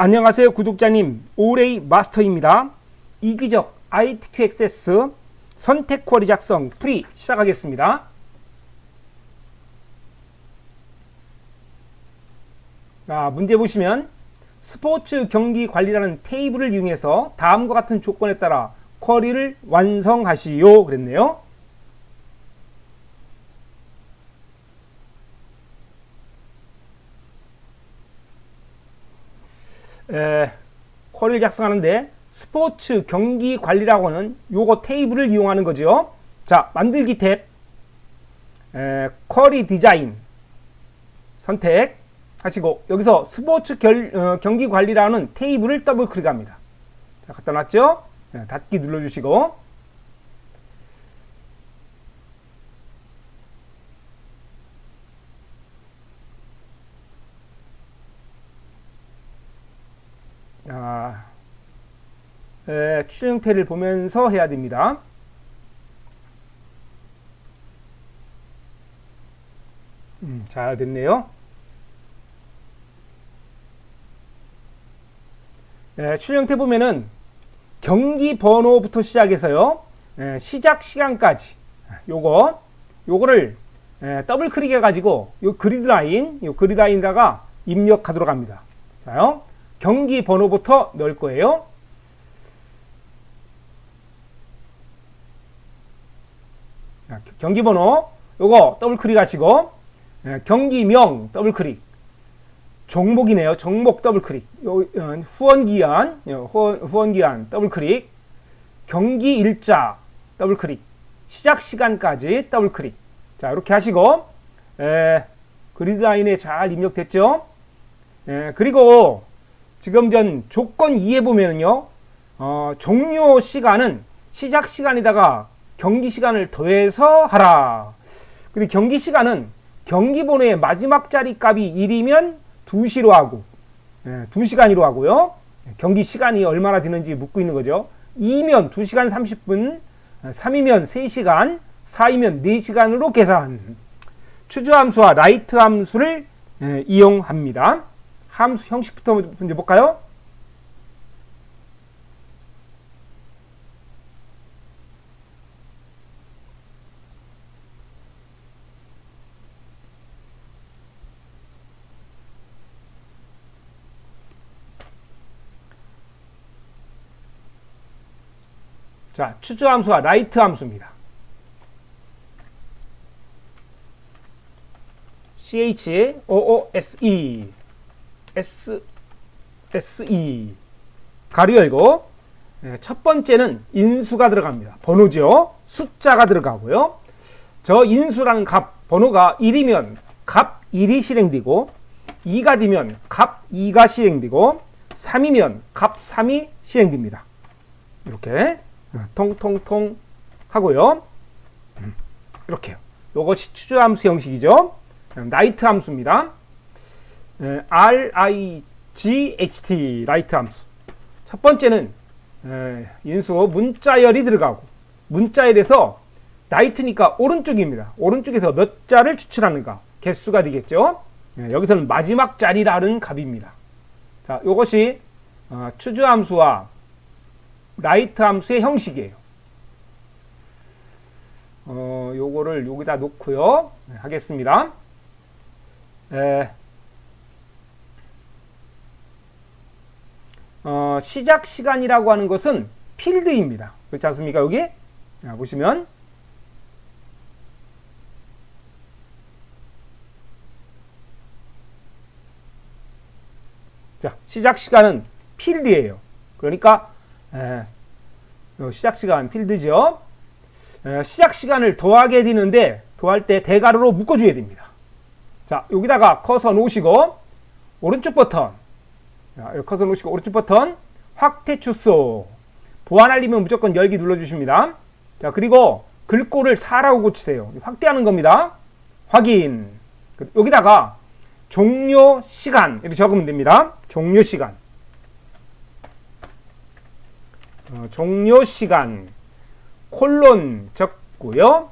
안녕하세요 구독자님 오레이 마스터입니다. 이기적 ITQ 액세스 선택 쿼리 작성 풀이 시작하겠습니다. 자, 문제 보시면 스포츠 경기 관리라는 테이블을 이용해서 다음과 같은 조건에 따라 쿼리를 완성하시오 그랬네요. 에, 쿼리를 작성하는데 스포츠 경기 관리라고 하는 요거 테이블을 이용하는 거죠. 자, 만들기 탭, 에, 쿼리 디자인 선택 하시고 여기서 스포츠 결, 어, 경기 관리라는 테이블을 더블 클릭합니다. 자, 갖다 놨죠? 네, 닫기 눌러주시고 아, 에, 추정 형태를 보면서 해야 됩니다. 음, 잘 됐네요. 에, 출력 형태 보면은 경기 번호부터 시작해서요. 에, 시작 시간까지 요거 요거를 에, 더블 클릭해 가지고 요 그리드 라인 요 그리드 라인에다가 입력하도록 합니다. 자요. 경기 번호부터 넣을 거예요. 경기 번호 요거 더블 클릭하시고 예, 경기명 더블 클릭. 종목이네요. 종목 더블 클릭. 요, 어, 후원 기한 요, 후원, 후원 기한 더블 클릭. 경기 일자 더블 클릭. 시작 시간까지 더블 클릭. 자 이렇게 하시고 에, 그리드 라인에 잘 입력됐죠. 에, 그리고 지금 전 조건 2에 보면은요, 어, 종료 시간은 시작 시간에다가 경기 시간을 더해서 하라. 근데 경기 시간은 경기 번호의 마지막 자리 값이 1이면 2시로 하고, 예, 2시간으로 하고요. 경기 시간이 얼마나 되는지 묻고 있는 거죠. 2면 2시간 30분, 3이면 3시간, 4이면 4시간으로 계산. 추주 함수와 라이트 함수를 예, 이용합니다. 함수 형식부터 먼저 볼까요? 자, 추주 함수와 라이트 함수입니다. C H O O S E S S E 가로 열고 예, 첫 번째는 인수가 들어갑니다. 번호죠. 숫자가 들어가고요. 저 인수라는 값 번호가 1이면 값 1이 실행되고 2가 되면 값 2가 실행되고 3이면 값 3이 실행됩니다. 이렇게 어, 통통통 하고요. 음, 이렇게요. 이것이 추주 함수 형식이죠. 나이트 함수입니다. 에, R I G H T 라이트 함수. 첫 번째는 에, 인수 문자열이 들어가고 문자열에서 나이트니까 오른쪽입니다. 오른쪽에서 몇 자를 추출하는가 개수가 되겠죠. 에, 여기서는 마지막 자리라는 값입니다. 자, 이것이 어, 추주 함수와 라이트 함수의 형식이에요. 어, 요거를 여기다 놓고요. 네, 하겠습니다. 에, 어, 시작 시간이라고 하는 것은 필드입니다. 그렇지 않습니까? 여기 자, 보시면 자 시작 시간은 필드예요. 그러니까 에, 시작 시간 필드죠. 에, 시작 시간을 더하게 되는데 더할 때 대괄호로 묶어줘야 됩니다. 자 여기다가 커서 놓으시고 오른쪽 버튼 자, 커서 놓으시고 오른쪽 버튼 확대 축소 보완하려면 무조건 열기 눌러주십니다. 자 그리고 글꼴을 4라고 고치세요. 확대하는 겁니다. 확인 여기다가 종료 시간 이렇게 적으면 됩니다. 종료 시간 어, 종료 시간 콜론 적고요.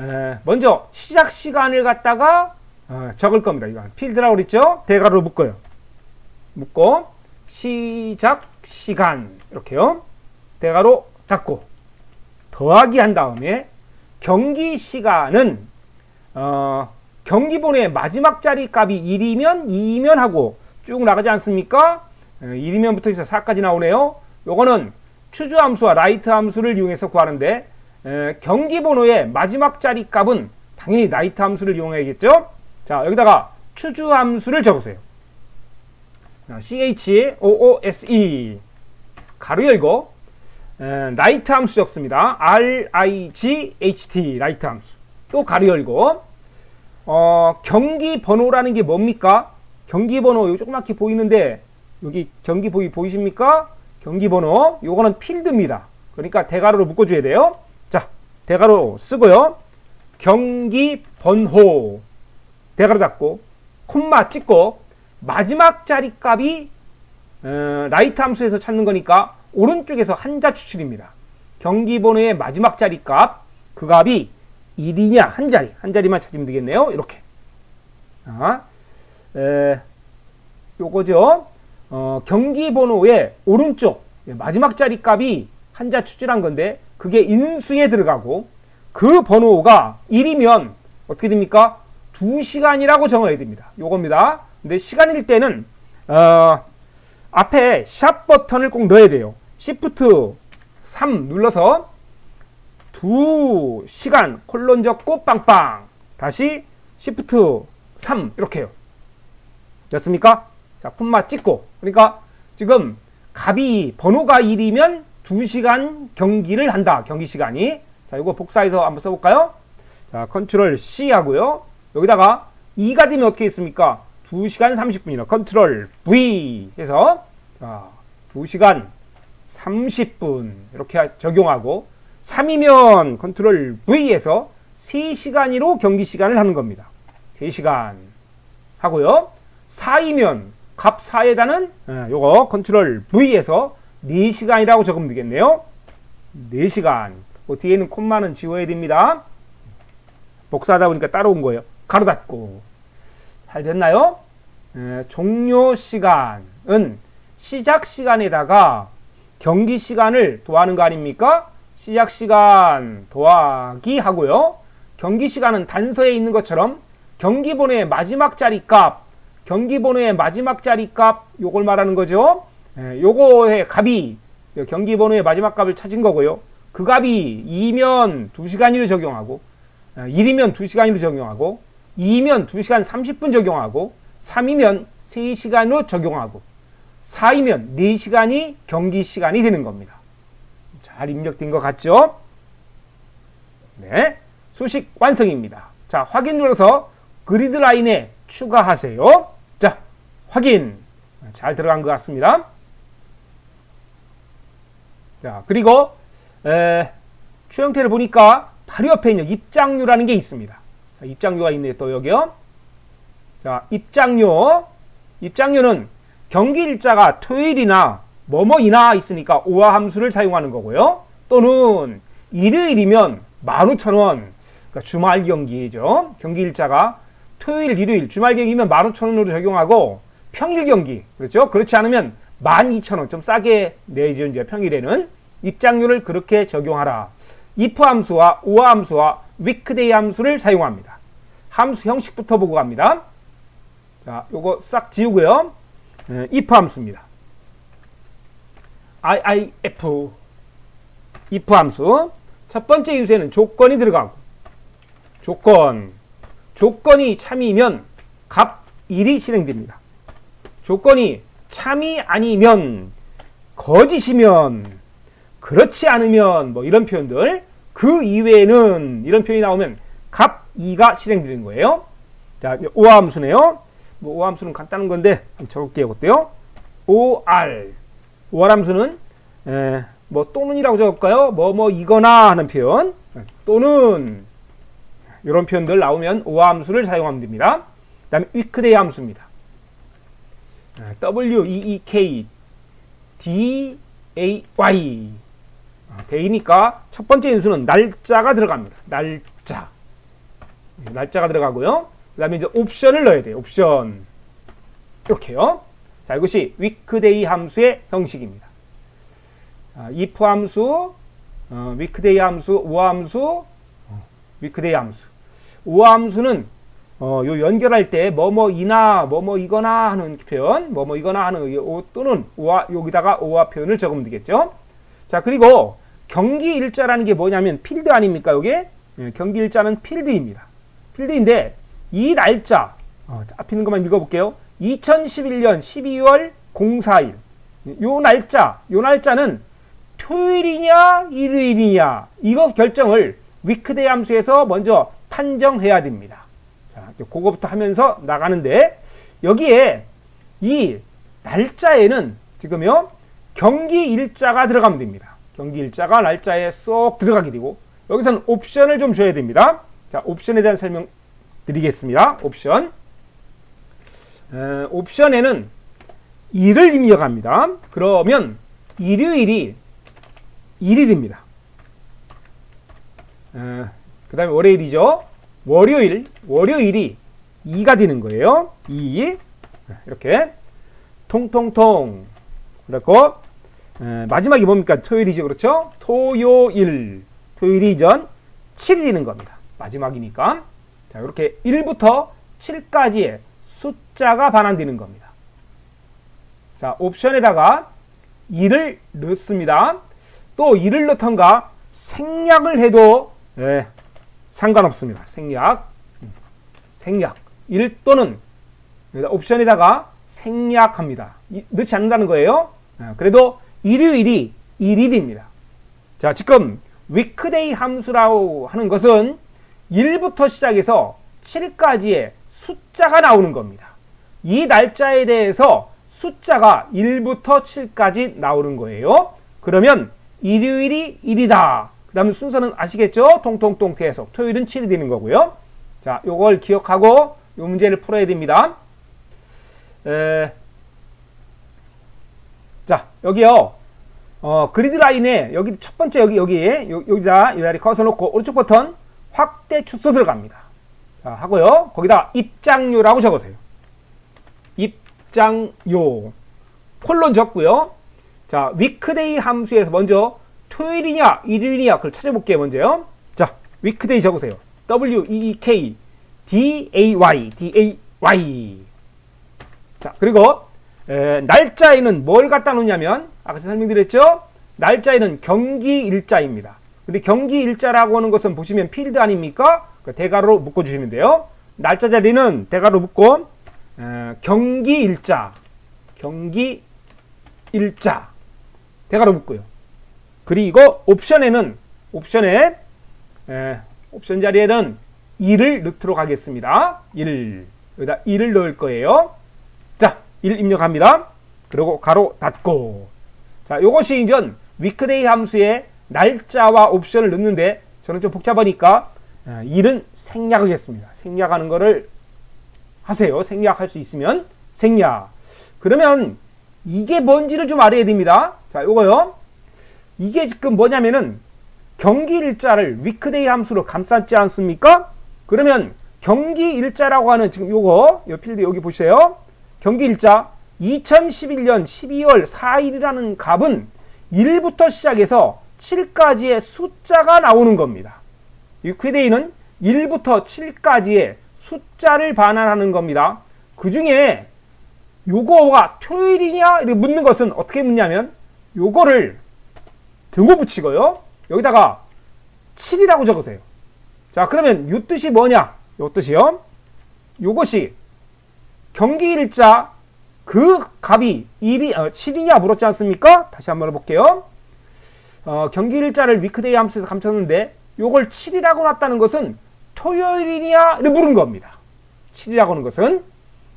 에, 먼저 시작 시간을 갖다가 어, 적을 겁니다. 이거 필드라고 그랬죠? 대괄호로 묶어요. 묶고 시작 시간 이렇게요. 대가로 닫고 더하기 한 다음에 경기 시간은 어, 경기본의 마지막 자리 값이 1이면 2이면 하고 쭉 나가지 않습니까? 1이면부터 해서 4까지 나오네요. 요거는 추주 함수와 라이트 함수를 이용해서 구하는데 에, 경기 번호의 마지막 자리 값은 당연히 라이트 함수를 이용해야겠죠. 자 여기다가 추주 함수를 적으세요. 자, C H O O S E 가로 열고 에, 라이트 함수 적습니다. R I G H T 라이트 함수 또 가로 열고 어, 경기 번호라는 게 뭡니까? 경기 번호 요 조그맣게 보이는데 여기 경기 보이 보이십니까? 경기 번호 요거는 필드입니다. 그러니까 대가로로 묶어줘야 돼요. 자 대가로 쓰고요. 경기 번호 대가로 닫고 콤마 찍고 마지막 자리 값이 어, 라이트 함수에서 찾는 거니까 오른쪽에서 한자 추출입니다. 경기 번호의 마지막 자리 값 그 값이 1이냐 한 자리 한 자리만 찾으면 되겠네요. 이렇게 아, 에, 요거죠. 어, 경기 번호의 오른쪽 마지막 자리 값이 한자 추출한 건데 그게 인수에 들어가고 그 번호가 1이면 어떻게 됩니까? 2시간이라고 정해야 됩니다. 요겁니다. 근데 시간일 때는 어, 앞에 샵 버튼을 꼭 넣어야 돼요. Shift 3 눌러서 2시간 콜론 적고 빵빵 다시 Shift 3 이렇게요. 됐습니까? 자, 콤마 찍고. 그러니까 지금 값이 번호가 1이면 2시간 경기를 한다. 경기 시간이. 자, 이거 복사해서 한번 써볼까요? 자, 컨트롤 C 하고요. 여기다가 2가 되면 어떻게 있습니까? 2시간 30분이나 컨트롤 V 해서 자, 2시간 30분 이렇게 적용하고 3이면 컨트롤 V에서 3시간으로 경기 시간을 하는 겁니다. 3시간 하고요. 4이면 값 4에다는 예, 요거 컨트롤 V에서 4시간이라고 적으면 되겠네요. 4시간. 그 뒤에는 콤마는 지워야 됩니다. 복사하다 보니까 따로 온 거예요. 가로 닫고. 잘 됐나요? 예, 종료 시간은 시작 시간에다가 경기 시간을 더하는 거 아닙니까? 시작 시간 더하기 하고요. 경기 시간은 단서에 있는 것처럼 경기 번호의 마지막 자리 값, 경기 번호의 마지막 자리 값 요걸 말하는 거죠. 예, 요거의 값이 경기 번호의 마지막 값을 찾은 거고요. 그 값이 2면 2시간으로 적용하고 1이면 2시간으로 적용하고 2면 2시간 30분 적용하고 3이면 3시간으로 적용하고 4이면 4시간이 경기 시간이 되는 겁니다. 잘 입력된 것 같죠? 네. 수식 완성입니다. 자, 확인 눌러서 그리드 라인에 추가하세요. 자, 확인. 잘 들어간 것 같습니다. 자, 그리고 에, 추형태를 보니까 바로 옆에 있는 입장료라는 게 있습니다. 자, 입장료가 있네요. 또 여기요. 자, 입장료. 입장료는 경기 일자가 토요일이나 뭐뭐이나 있으니까 오화 함수를 사용하는 거고요. 또는 일요일이면 15,000원. 그러니까 주말 경기죠. 경기 일자가 토요일, 일요일, 주말 경기면 15,000원으로 적용하고 평일 경기. 그렇죠? 그렇지 않으면 12,000원. 좀 싸게 내죠. 이제 평일에는 입장료를 그렇게 적용하라. if 함수와 오화 함수와 weekday 함수를 사용합니다. 함수 형식부터 보고 갑니다. 자, 요거 싹 지우고요. 에, if 함수입니다. IIF if 함수 첫 번째 유세는 조건이 들어가고 조건 조건이 참이면 값 1이 실행됩니다. 조건이 참이 아니면 거짓이면 그렇지 않으면 뭐 이런 표현들 그 이외에는 이런 표현이 나오면 값 2가 실행되는 거예요. 자, 오함수네요. 뭐 오함수는 간단한 건데 적을게요. 어때요? OR 오함수는 에, 뭐 또는이라고 적을까요? 뭐 뭐 이거나 하는 표현 또는 이런 표현들 나오면 오함수를 사용하면 됩니다. 그 다음에 위크데이 함수입니다. W E E K D A Y 데이니까 첫 번째 인수는 날짜가 들어갑니다. 날짜 날짜가 들어가고요. 그 다음에 이제 옵션을 넣어야 돼요. 옵션 이렇게요. 자 자, 이것이 위크데이 함수의 형식입니다. 아, if 함수, 어, 위크데이 함수, 우아 함수, 어, 위크데이 함수. 우아 함수는 어, 요 연결할 때 뭐뭐이나 뭐뭐이거나 하는 표현, 뭐뭐이거나 하는 요, 또는 우아 여기다가 우아 표현을 적으면 되겠죠. 자 그리고 경기 일자라는 게 뭐냐면 필드 아닙니까 이게 예, 경기 일자는 필드입니다. 필드인데 이 날짜 어, 앞에 것만 읽어볼게요. 2011년 12월 04일 요 날짜 요 날짜는 토요일이냐 일요일이냐 이거 결정을 위크데이 함수에서 먼저 판정해야 됩니다. 자, 그거부터 하면서 나가는데 여기에 이 날짜에는 지금요 경기 일자가 들어가면 됩니다. 경기 일자가 날짜에 쏙 들어가게 되고 여기서는 옵션을 좀 줘야 됩니다. 자, 옵션에 대한 설명 드리겠습니다. 옵션. 에, 옵션에는 일을 입력합니다. 그러면 일요일이 1일입니다. 그 다음에 월요일이죠. 월요일, 월요일이 2가 되는 거예요. 2. 이렇게. 통통통. 그렇고, 에, 마지막이 뭡니까? 토요일이죠. 그렇죠? 토요일. 토요일이 전 7이 되는 겁니다. 마지막이니까. 자, 이렇게 1부터 7까지의 숫자가 반환되는 겁니다. 자, 옵션에다가 2를 넣습니다. 또 2를 넣던가 생략을 해도 예, 상관없습니다. 생략. 음, 생략. 1 또는 옵션에다가 생략합니다. 이, 넣지 않는다는 거예요. 예, 그래도 일요일이 1이 됩니다. 자, 지금 위크데이 함수라고 하는 것은 1부터 시작해서 7까지의 숫자가 나오는 겁니다. 이 날짜에 대해서 숫자가 1부터 7까지 나오는 거예요. 그러면 일요일이 1이다. 그 다음에 순서는 아시겠죠? 통통통 계속. 토요일은 7이 되는 거고요. 자, 요걸 기억하고 요 문제를 풀어야 됩니다. 에... 자, 여기요. 어, 그리드 라인에 여기 첫 번째 여기 여기 여기다 이 자리 커서 놓고 오른쪽 버튼 확대 축소 들어갑니다. 자, 하고요. 거기다 입장료라고 적으세요. 입장료. 콜론 적고요. 자, 위크데이 함수에서 먼저 토요일이냐, 일요일이냐 그걸 찾아볼게요, 먼저요. 자, 위크데이 적으세요. W E E K D A Y D A Y. 자, 그리고 에, 날짜에는 뭘 갖다 놓냐면 아까 설명드렸죠? 날짜에는 경기 일자입니다. 근데 경기 일자라고 하는 것은 보시면 필드 아닙니까? 그 대괄호 묶어 주시면 돼요. 날짜 자리는 대괄호 묶고 에, 경기 일자. 경기 일자. 대괄호 묶고요. 그리고 옵션에는 옵션에 에, 옵션 자리에는 1을 넣도록 하겠습니다. 1. 여기다 1을 넣을 거예요. 자, 1 입력합니다. 그리고 가로 닫고. 자, 요것이 이제 위크데이 함수의 날짜와 옵션을 넣는데 저는 좀 복잡하니까 1은 생략하겠습니다. 생략하는 거를 하세요. 생략할 수 있으면 생략. 그러면 이게 뭔지를 좀 알아야 됩니다. 자, 요거요. 이게 지금 뭐냐면은 경기 일자를 위크데이 함수로 감쌌지 않습니까? 그러면 경기 일자라고 하는 지금 요거 요 필드 여기 보세요. 경기 일자 2011년 12월 4일이라는 값은 1부터 시작해서 7까지의 숫자가 나오는 겁니다. 위크데이는 1부터 7까지의 숫자를 반환하는 겁니다. 그 중에 요거가 토요일이냐 이렇게 묻는 것은 어떻게 묻냐면 요거를 등호 붙이고요. 여기다가 7이라고 적으세요. 자, 그러면 요 뜻이 뭐냐? 요 뜻이요. 요것이 경기 일자 그 값이 1이 어, 7이냐 물었지 않습니까? 다시 한번 해볼게요. 어, 경기 일자를 위크데이 함수에서 감췄는데 요걸 7이라고 놨다는 것은 토요일이냐를 물은 겁니다. 7이라고 하는 것은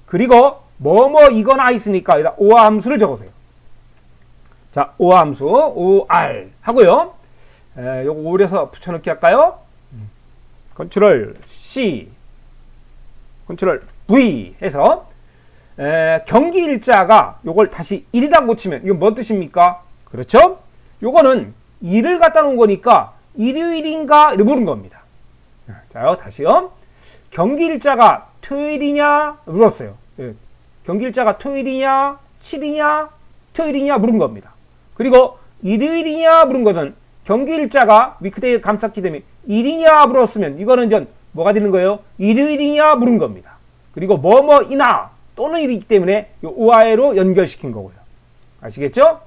그리고 뭐뭐 이거나 있으니까 여기다 오화 함수를 적으세요. 자, 오화 함수 OR 하고요. 에, 요거 오려서 붙여넣기 할까요? 컨트롤 C, 컨트롤 V 해서 에, 경기 일자가 요걸 다시 1이라고 고치면 이건 뭔 뜻입니까? 그렇죠? 요거는 1을 갖다 놓은 거니까 일요일인가 이렇게 물은 겁니다. 자요 다시요. 경기 일자가 토요일이냐 물었어요. 예. 경기 일자가 토요일이냐 7이냐 토요일이냐 물은 겁니다. 그리고 일요일이냐 물은 것은 경기 일자가 위크데이 감쌌기 때문에 일이냐 물었으면 이거는 전 뭐가 되는 거예요? 일요일이냐 물은 겁니다. 그리고 뭐뭐이나 또는 일이기 때문에 요 오아에로 연결시킨 거고요. 아시겠죠?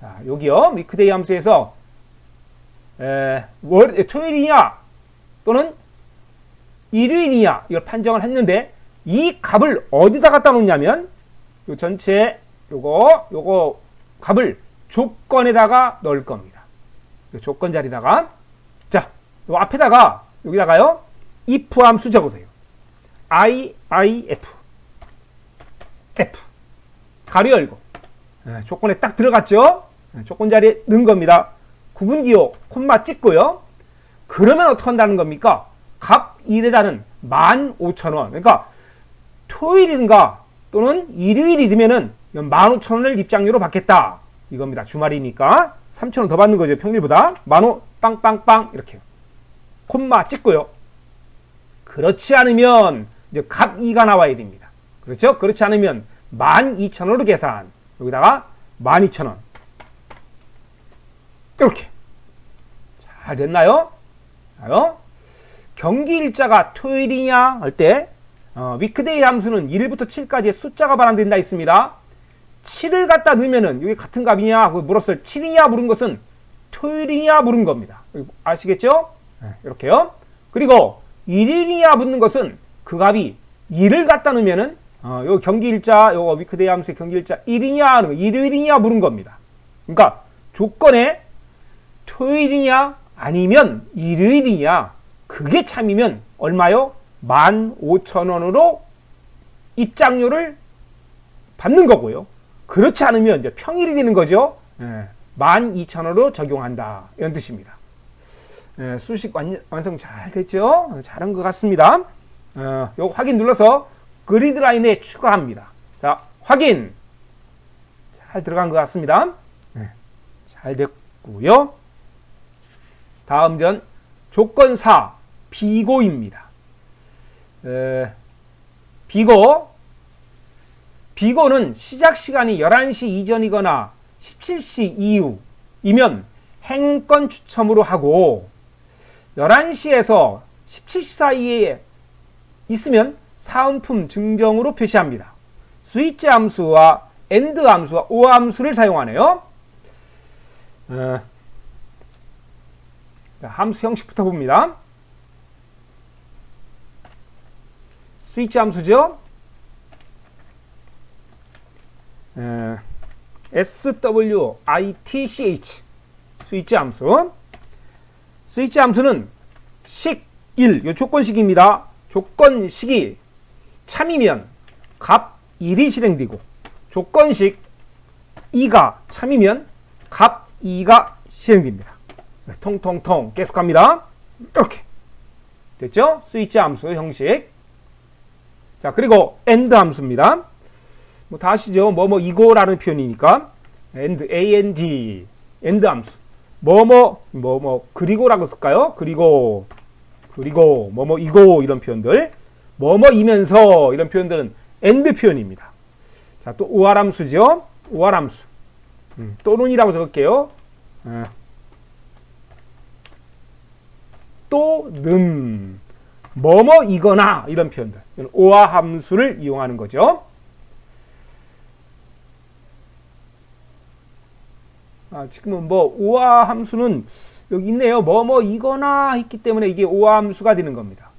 자, 여기요. 위크데이 함수에서 에, 월, 토요일이냐 또는 일요일이냐 이걸 판정을 했는데 이 값을 어디다 갖다 놓냐면 요 전체 요거 요거 값을 조건에다가 넣을 겁니다. 요 조건 자리다가 자, 요 앞에다가 여기다가요. if 함수 적으세요. i i f f 가로 열고 예, 조건에 딱 들어갔죠? 예, 조건 자리에 넣은 겁니다. 구분 기호 콤마 찍고요. 그러면 어떻게 한다는 겁니까? 값 1에다는 15,000원. 그러니까 토요일인가 또는 일요일이 되면은 15,000원을 입장료로 받겠다. 이겁니다. 주말이니까 3,000원 더 받는 거죠. 평일보다. 만원 빵빵빵 이렇게. 콤마 찍고요. 그렇지 않으면 이제 값 2가 나와야 됩니다. 그렇죠? 그렇지 않으면 12,000원으로 계산. 여기다가 12,000원. 이렇게. 잘 됐나요? 자요. 경기 일자가 토요일이냐 할 때 어, 위크데이 함수는 1부터 7까지의 숫자가 반환된다 있습니다. 7을 갖다 넣으면은 여기 같은 값이냐 하고 물었을 7이냐 물은 것은 토요일이냐 물은 겁니다. 아시겠죠? 네, 이렇게요. 그리고 일일이냐 묻는 것은 그 값이 1을 갖다 넣으면은 어, 요 경기 일자 요 위크데이 함수의 경기 일자 1이냐 하는 거 일요일이냐 물은 겁니다. 그러니까 조건에 토요일이냐 아니면 일요일이냐 그게 참이면 얼마요? 15,000원으로 입장료를 받는 거고요. 그렇지 않으면 이제 평일이 되는 거죠. 예, 12,000원으로 적용한다. 이런 뜻입니다. 예, 수식 완, 완성 잘 됐죠? 잘한 것 같습니다. 어, 요 확인 눌러서 그리드 라인에 추가합니다. 자, 확인. 잘 들어간 것 같습니다. 네, 잘 됐고요. 다음 전 조건 4 비고입니다. 에, 비고 비고는 시작 시간이 11시 이전이거나 17시 이후이면 행권 추첨으로 하고 11시에서 17시 사이에 있으면 사은품 증정으로 표시합니다. 스위치 함수와 엔드 함수와 오 함수를 사용하네요. 어, 함수 형식부터 봅니다. 스위치 함수죠. 에, switch 스위치 함수. 스위치 함수는 식 1, 요 조건식입니다. 조건식이 참이면 값 1이 실행되고 조건식 2가 참이면 값 2가 실행됩니다. 네, 통통통 계속합니다. 이렇게 됐죠? 스위치 함수 형식. 자 그리고 end 함수입니다. 뭐 다시죠. 뭐 뭐 이거라는 표현이니까 and and end 함수. 뭐뭐 뭐뭐 그리고라고 쓸까요? 그리고 그리고 뭐뭐 이고 이런 표현들 뭐뭐이면서 이런 표현들은 and 표현입니다. 자, 또 오할함수죠. 오할함수. 음, 또는이라고 적을게요. 아. 또는 뭐뭐이거나 이런 표현들. 오화 함수를 이용하는 거죠. 아, 지금은 뭐 오화 함수는 여기 있네요. 뭐 뭐 이거나 했기 때문에 이게 오화 함수가 되는 겁니다.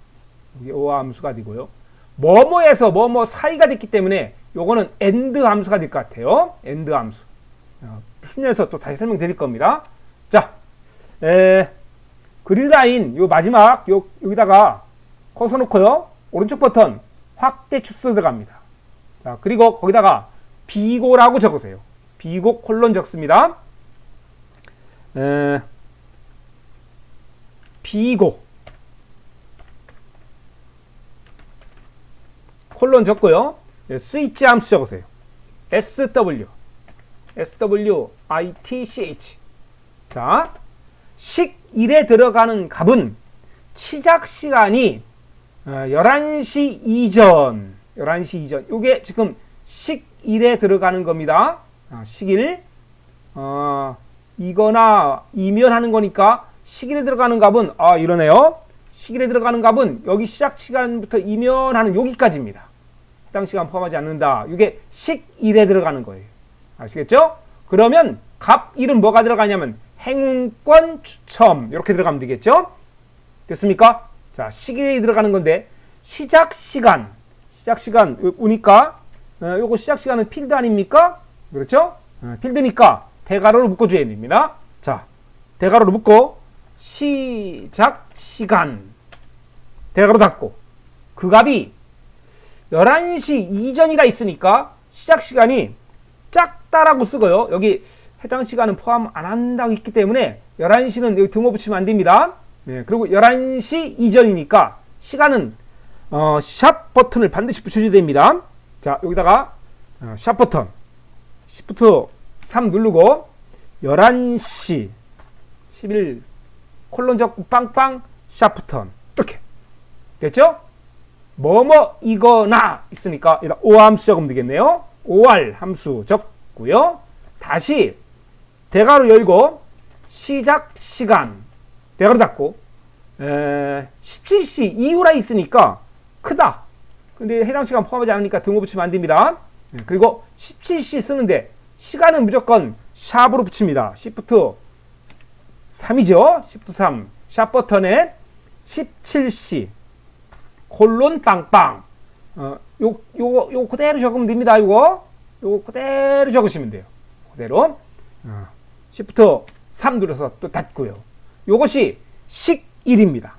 이게 오화 함수가 되고요. 뭐뭐에서 뭐뭐 사이가 됐기 때문에 요거는 엔드 함수가 될 것 같아요. 엔드 함수. 풀면서 또 다시 설명드릴 겁니다. 자, 에, 그리드라인 요 마지막 요 여기다가 커서 놓고요. 오른쪽 버튼 확대 축소 들어갑니다. 자, 그리고 거기다가 비고라고 적으세요. 비고 콜론 적습니다. 에, 비고 콜론 적고요. 스위치 함수 적으세요. SW SW ITCH 자, 식 1에 들어가는 값은 시작 시간이 11시 어, 이전 11시 이전 요게 지금 식 식일에 들어가는 겁니다. 아, 식일. 어, 이거나 이면 하는 거니까 식일에 들어가는 값은 아 이러네요. 식일에 들어가는 값은 여기 시작 시간부터 이면 하는 여기까지입니다. 해당 시간 포함하지 않는다. 이게 식일에 들어가는 거예요. 아시겠죠? 그러면 값 일은 뭐가 들어가냐면 행운권 추첨 이렇게 들어가면 되겠죠? 됐습니까? 자 식일에 들어가는 건데 시작 시간 시작 시간 오니까 어, 요거 시작 시간은 필드 아닙니까? 그렇죠? 어, 필드니까 대괄호로 묶어줘야 됩니다. 자 대괄호로 묶고 시작 시간 대괄호 닫고 그 값이 11시 이전이라 있으니까 시작 시간이 작다라고 쓰고요. 여기 해당 시간은 포함 안 한다고 있기 때문에 11시는 여기 등호 붙이면 안 됩니다. 네, 그리고 11시 이전이니까 시간은 어, 샵 버튼을 반드시 붙여줘야 됩니다. 자, 여기다가 어, 샵 버튼 Shift 3 누르고 11시 11 콜론 적고 빵빵 샵 버튼 이렇게 됐죠? 뭐뭐 이거나 있으니까 O 함수 적으면 되겠네요. OR 함수 적고요. 다시 대괄호 열고 시작 시간 대괄호 닫고 에, 17시 이후라 있으니까 크다. 근데 해당 시간 포함하지 않으니까 등호 붙이면 안 됩니다. 네, 그리고 17시 쓰는데 시간은 무조건 샵으로 붙입니다. Shift 3이죠. Shift 3. 샵 버튼에 17시 콜론 빵빵. 어, 요, 요, 요 그대로 적으면 됩니다. 요거. 요거 그대로 적으시면 돼요. 그대로. 어, Shift 3 눌러서 또 닫고요. 요것이 식일입니다.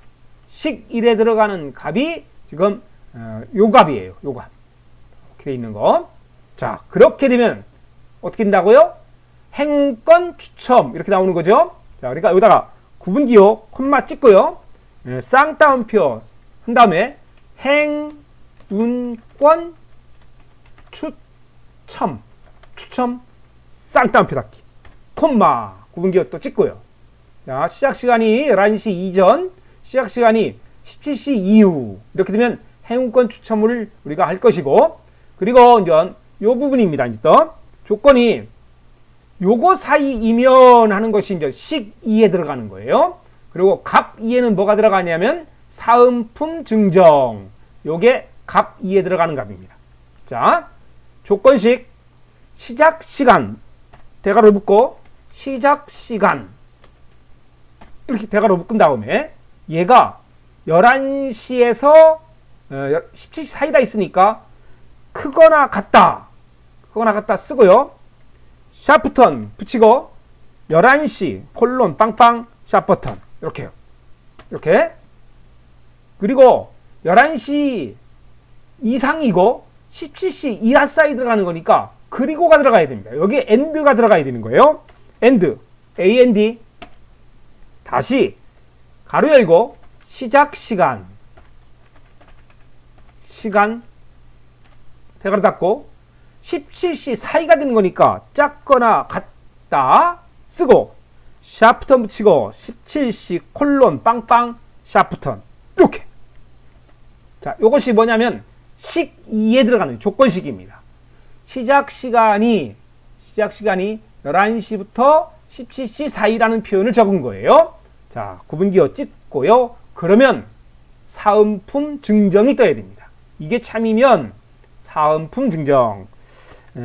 식일에 들어가는 값이 지금 어, 요 값이에요. 요 값. 이렇게 돼 있는 거. 자, 그렇게 되면 어떻게 된다고요? 행운권 추첨 이렇게 나오는 거죠. 자, 그러니까 여기다가 구분기호 콤마 찍고요. 예, 쌍따옴표 한 다음에 행운권 추첨 추첨 쌍따옴표 닫기 콤마 구분기호 또 찍고요. 자, 시작 시간이 11시 이전, 시작 시간이 17시 이후 이렇게 되면 행운권 추첨을 우리가 할 것이고 그리고 이제 요 부분입니다. 이제 또 조건이 요거 사이이면 하는 것이 이제 식2에 들어가는 거예요. 그리고 값2에는 뭐가 들어가냐면 사은품 증정. 요게 값2에 들어가는 값입니다. 자, 조건식 시작 시간 대괄호 묶고 시작 시간 이렇게 대괄호 묶은 다음에 얘가 11시에서 17시 사이다 있으니까 크거나 같다. 같다 쓰고요. 샤프턴 붙이고 11시 콜론 빵빵 샤버턴 이렇게요. 이렇게 그리고 11시 이상이고 17시 이하 사이 들어가는 거니까 그리고가 들어가야 됩니다. 여기 엔드가 들어가야 되는 거예요. 엔드 AND 다시 가로 열고 시작 시간 시간 대가로 닫고 17시 사이가 되는 거니까 작거나 같다 쓰고 샤프턴 붙이고 17시 콜론 빵빵 샤프턴. 이렇게. 자 이것이 뭐냐면 식2에 들어가는 조건식입니다. 시작 시간이 시작 시간이 11시부터 17시 사이라는 표현을 적은 거예요. 자 구분기어 찍고요. 그러면 사은품 증정이 떠야 됩니다. 이게 참이면 사은품 증정. 예,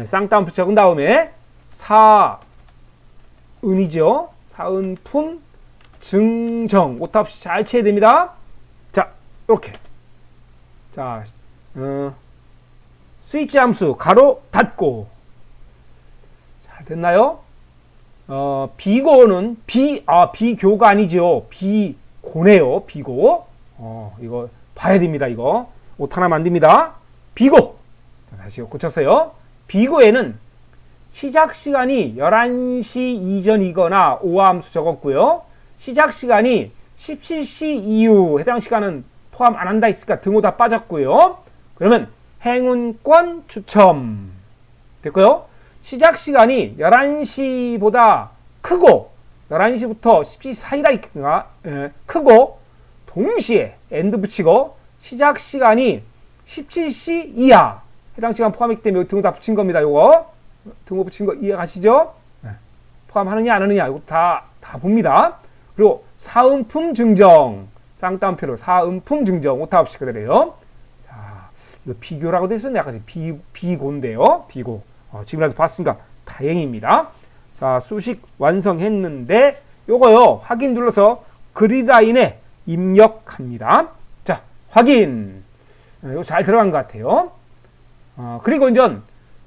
쌍따옴표 적은 다음에 사은이죠. 사은품 증정 오타 없이 잘 쳐야 됩니다. 자 이렇게 자 어, 스위치 함수 가로 닫고 잘 됐나요? 어, 비고는 비, 아, 비교가 아니죠. 비고네요. 비고. 어, 이거 봐야 됩니다. 이거. 오타나 만듭니다. 비고. 다시 고쳤어요. 비고에는 시작 시간이 11시 이전이거나 오함수 적었고요. 시작 시간이 17시 이후 해당 시간은 포함 안 한다 있으니까 등호 다 빠졌고요. 그러면 행운권 추첨 됐고요. 시작 시간이 11시보다 크고 11시부터 17시 사이라 있가 예, 크고 동시에 엔드 붙이고 시작 시간이 17시 이하 해당 시간 포함했기 때문에 등호 다 붙인 겁니다. 요거 등호 붙인 거 이해가시죠? 네. 포함하느냐 안 하느냐 이거 다, 다 봅니다. 그리고 사은품 증정 쌍따옴표로 사은품 증정 오타 없이 그대로요. 자, 이거 비교라고 돼 있었네. 아까 비 비고인데요. 비고. 어, 지금이라도 봤으니까 다행입니다. 자, 수식 완성했는데 요거요. 확인 눌러서 그리드라인에 입력합니다. 자, 확인. 어, 이거 잘 들어간 것 같아요. 어, 그리고 이제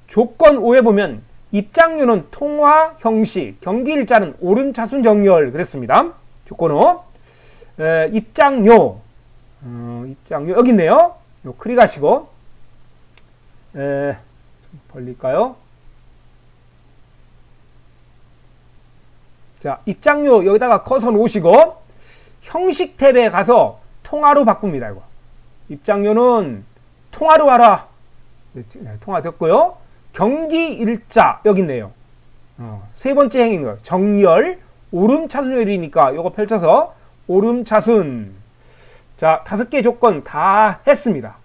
조건 5에 보면 입장료는 통화 형식, 경기 일자는 오름차순 정렬 그랬습니다. 조건 5. 에, 입장료, 어, 입장료 여기 있네요. 요 클릭하시고 에, 좀 벌릴까요? 자, 입장료 여기다가 커서 놓으시고 형식 탭에 가서 통화로 바꿉니다. 이거 입장료는 통화로 하라. 네, 통화 됐고요. 경기 일자 여기 있네요. 어, 세 번째 행인 거 정렬 오름차순열이니까 요거 펼쳐서 오름차순 자 다섯 개 조건 다 했습니다.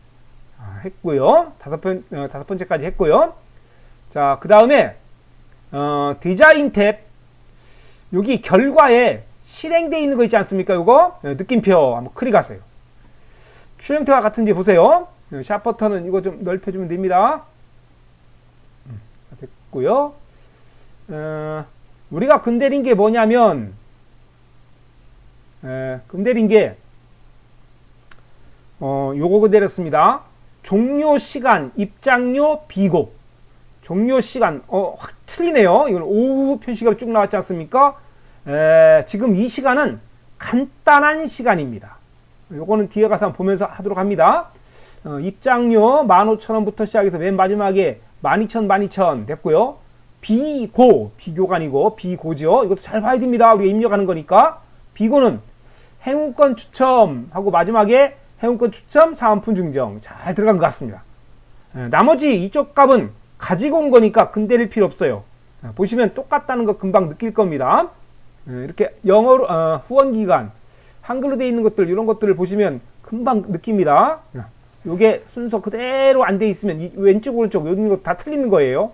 아, 했고요. 다섯 번 어, 다섯 번째까지 했고요. 자그 다음에 어, 디자인 탭 여기 결과에 실행되어 있는 거 있지 않습니까? 요거 네, 느낌표 한번 클릭하세요. 출형태와 같은지 보세요. 네, 샵 버튼은 이거 좀 넓혀주면 됩니다. 음, 됐고요. 어, 우리가 근대린 게 뭐냐면 에, 금대린 게 어, 요거 그대로습니다. 종료 시간, 입장료, 비고. 종료 시간, 어, 확 틀리네요. 이건 오후 표시가 쭉 나왔지 않습니까? 에, 지금 이 시간은 간단한 시간입니다. 요거는 뒤에 가서 보면서 하도록 합니다. 어, 입장료 15,000원부터 시작해서 맨 마지막에 12,000, 12,000 됐고요. 비고, 비교가 아니고 비고죠. 이것도 잘 봐야 됩니다. 우리가 입력하는 거니까. 비고는 행운권 추첨하고 마지막에 행운권 추첨 사은품 증정 잘 들어간 것 같습니다. 에, 나머지 이쪽 값은 가지고 온 거니까 근대릴 필요 없어요. 에, 보시면 똑같다는 거 금방 느낄 겁니다. 에, 이렇게 영어로 어, 후원 기간 한글로 되어 있는 것들 이런 것들을 보시면 금방 느낍니다. 요게 순서 그대로 안 돼 있으면 이 왼쪽 오른쪽 이런 거 다 틀리는 거예요.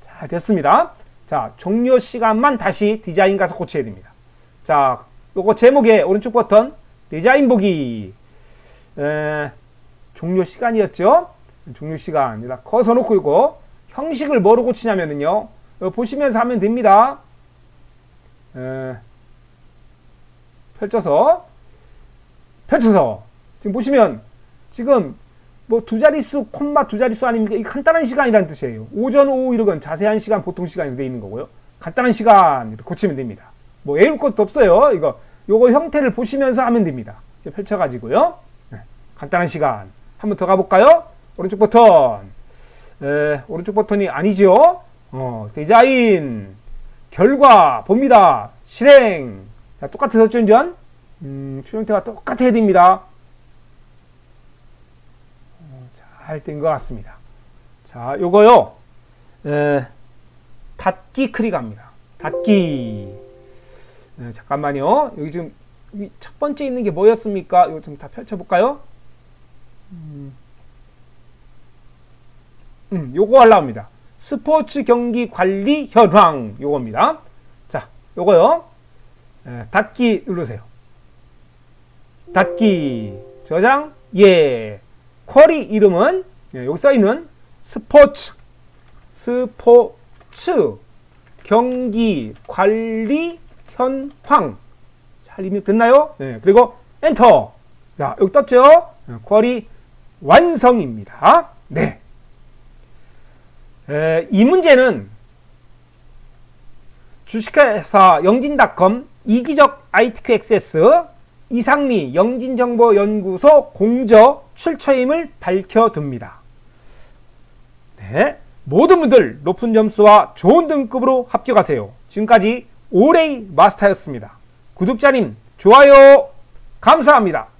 잘 됐습니다. 자 종료 시간만 다시 디자인 가서 고쳐야 됩니다. 자 요거 제목에 오른쪽 버튼 디자인 보기 에, 종료 시간이었죠. 종료 시간 여기다 커서 놓고 이거 형식을 뭐로 고치냐면은요. 보시면서 하면 됩니다. 에, 펼쳐서 펼쳐서 지금 보시면 지금 뭐 두 자릿수 콤마 두 자릿수 아닙니까? 이 간단한 시간이라는 뜻이에요. 오전 오후 이런 건 자세한 시간 보통 시간이 돼 있는 거고요. 간단한 시간 이렇게 고치면 됩니다. 뭐 외울 것도 없어요. 이거 요거 형태를 보시면서 하면 됩니다. 펼쳐 가지고요. 네, 간단한 시간 한 번 더 가볼까요? 오른쪽 버튼 에, 오른쪽 버튼이 아니죠. 어, 디자인 결과 봅니다. 실행 자, 똑같은 설전전 음, 출형태가 똑같아야 됩니다. 어, 잘된 것 같습니다. 자, 요거요. 에, 닫기 클릭합니다. 닫기. 네, 잠깐만요. 여기 지금 여기 첫 번째 있는 게 뭐였습니까? 이거 좀 다 펼쳐볼까요? 음, 음 요거 하려 합니다. 스포츠 경기 관리 현황 요겁니다. 자, 요거요. 에, 닫기 누르세요. 닫기 저장 예 쿼리 이름은 예, 여기 써 있는 스포츠 스포츠 경기 관리 현황 잘 입력됐나요? 네, 그리고 엔터 자 여기 떴죠? 예, 쿼리 완성입니다. 네. 에, 이 문제는 주식회사 영진닷컴 이기적 ITQ 액세스 이상미 영진정보연구소 공저 출처임을 밝혀둡니다. 네, 모든 분들 높은 점수와 좋은 등급으로 합격하세요. 지금까지 오레이 마스터였습니다. 구독자님 좋아요 감사합니다.